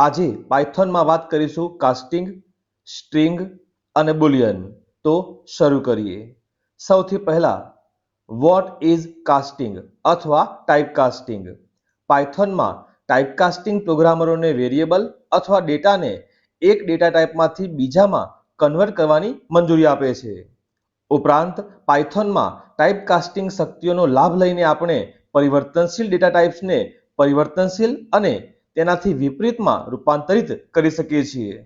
આજે પાયથોનમાં વાત કરીશું કાસ્ટિંગ, સ્ટ્રિંગ અને બુલિયન. તો શરૂ કરીએ. સૌથી પહેલા વોટ ઇઝ કાસ્ટિંગ અથવા ટાઇપકાસ્ટિંગ પાયથોનમાં ટાઈપકાસ્ટિંગ પ્રોગ્રામરોને વેરિયેબલ અથવા ડેટાને એક ડેટા ટાઈપમાંથી બીજામાં કન્વર્ટ કરવાની મંજૂરી આપે છે. ઉપરાંત, પાયથોનમાં ટાઈપકાસ્ટિંગ શક્તિઓનો લાભ લઈને આપણે પરિવર્તનશીલ ડેટા ટાઈપ્સને પરિવર્તનશીલ અને તેનાથી વિપરીતમાં રૂપાંતરિત કરી શકીએ છીએ.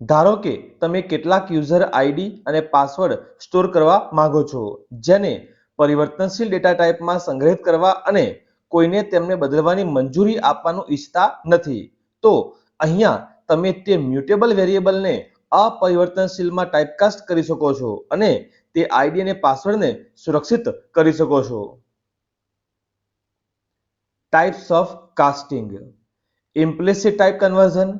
ધારો કે તમે કેટલાક યુઝર આઈડી અને પાસવર્ડ સ્ટોર કરવા માંગો છો, જેને પરિવર્તનશીલ ડેટા ટાઈપમાં સંગ્રહિત કરવા અને કોઈને તેમને બદલવાની મંજૂરી આપવાનું ઈચ્છતા નથી, તો અહીંયા તમે તે મ્યુટેબલ વેરિયેબલને અપરિવર્તનશીલમાં ટાઈપકાસ્ટ કરી શકો છો અને તે આઈડી અને પાસવર્ડને સુરક્ષિત કરી શકો છો. Types of casting implicit type conversion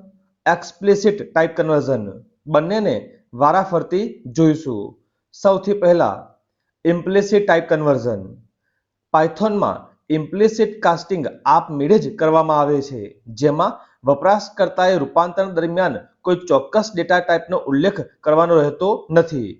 explicit type conversion બંનેને વારાફરતી જોઈશું. સૌથી પહેલા ઇમ્પ્લિસિટ ટાઈપ કન્વર્ઝન પાયથોનમાં ઇમ્પ્લિસિટ કાસ્ટિંગ આપમેળે જ કરવામાં આવે છે. જેમાં વપરાશકર્તાએ રૂપાંતરણ દરમિયાન કોઈ ચોક્કસ ડેટા ટાઈપનો ઉલ્લેખ કરવાનો રહેતો નથી.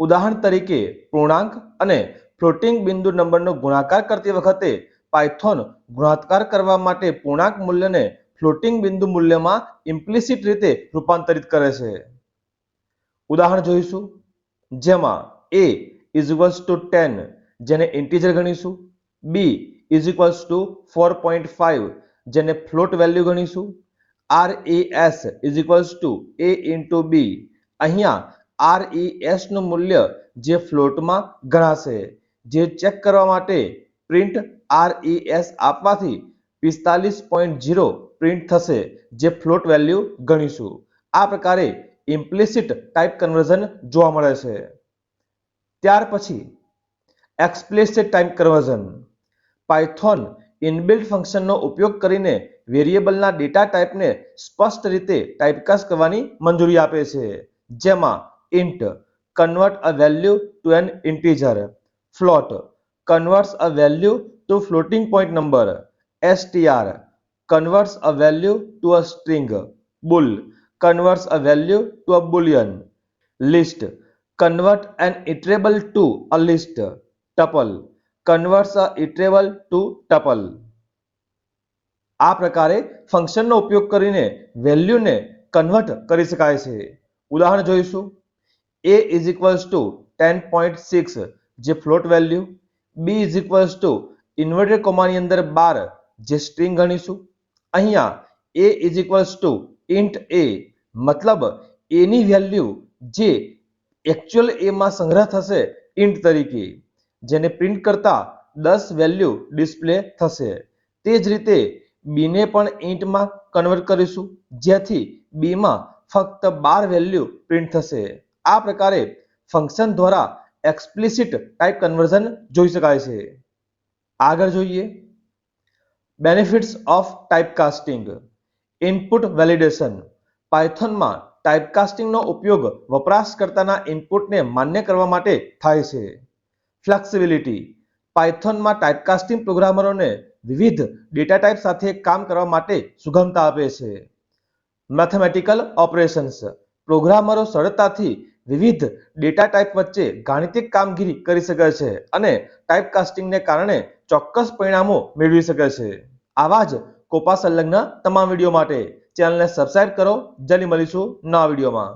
ઉદાહરણ તરીકે, પૂર્ણાંક અને ફ્લોટિંગ બિંદુ નંબરનો ગુણાકાર કરતી વખતે પાયથોન ગુણાકાર કરવા માટે પૂર્ણાંક મૂલ્યને ફ્લોટિંગ બિંદુ મૂલ્યમાં ઇમ્પ્લિસિટ રીતે રૂપાંતરિત કરે છે. ઉદાહરણ જોઈશું. જેમાં a is equals to ten જેને ઇન્ટીજર ગણીશું. B is equals to four point five જેને ફ્લોટ વેલ્યુ ગણીશું. R e s is equals to a into b અહીંયા આર ઈ એસનું મૂલ્ય જે ફ્લોટમાં ગણાશે, જે ચેક કરવા માટે પ્રિન્ટ આર ઈ આપવાથી પિસ્તાલીસ પોઈન્ટ ઝીરો પ્રિન્ટ થશે, જે ફ્લોટ વેલ્યુ ગણીશું. આ પ્રકારે ઇમ્પ્લિસિટ ટાઈપ કન્વર્ઝન જોવા મળે છે. ત્યાર પછી explicit type conversion Python inbuilt ફંક્શનનો ઉપયોગ કરીને વેરિયેબલના ડેટા ટાઈપને સ્પષ્ટ રીતે ટાઈપકાસ્ટ કરવાની મંજૂરી આપે છે. જેમાં int convert a value to an integer float converts a value to floating point number str converts a value to a string bull converts a value to a boolean list convert an iterable to a list tuple converts a iterable to tuple આ પ્રકારે ફંક્શનનો ઉપયોગ કરીને વેલ્યુને convert કરી શકાય છે ઉદાહરણ જોઈશું a is equals to ten point six જે float value b is equals to inverted કોમાની અંદર બાર જે સ્ટ્રિંગ ગણીશું. અહીંયા a is equals to int a મતલબ a ની વેલ્યુ જે એકચ્યુઅલ a માં સંગ્રહ થશે ઇન્ટ તરીકે, જેને પ્રિન્ટ કરતા દસ વેલ્યુ ડિસ્પ્લે થશે. તે જ રીતે b ને પણ ઇન્ટમાં કન્વર્ટ કરીશું જેથી b માં ફક્ત બાર વેલ્યુ પ્રિન્ટ થશે. આ પ્રકારે ફંક્શન દ્વારા એક્સપ્લિસિટ ટાઈપ કન્વર્ઝન જોઈ શકાય છે. આગળ જોઈએ. Benefits of typecasting input validation પાયથોનમાં ટાઈપકાસ્ટિંગનો ઉપયોગ વપરાશકર્તાના ઇનપુટને માન્ય કરવા માટે થાય છે. ફ્લેક્સિબિલિટી પાયથોનમાં ટાઈપકાસ્ટિંગ પ્રોગ્રામરોને વિવિધ ડેટા ટાઈપ સાથે કામ કરવા માટે સુગમતા આપે છે. મેથેમેટિકલ ઓપરેશન્સ પ્રોગ્રામરો સરળતાથી વિવિધ ડેટા ટાઈપ વચ્ચે ગાણિતિક કામગીરી કરી શકે છે અને ટાઈપકાસ્ટિંગને કારણે ચોક્કસ પરિણામો મેળવી શકે છે. આવા જ કોપા સંલગ્ન તમામ વીડિયો માટે ચેનલને સબસ્ક્રાઇબ કરો. જલ્દી મળીશું નવા વિડીયોમાં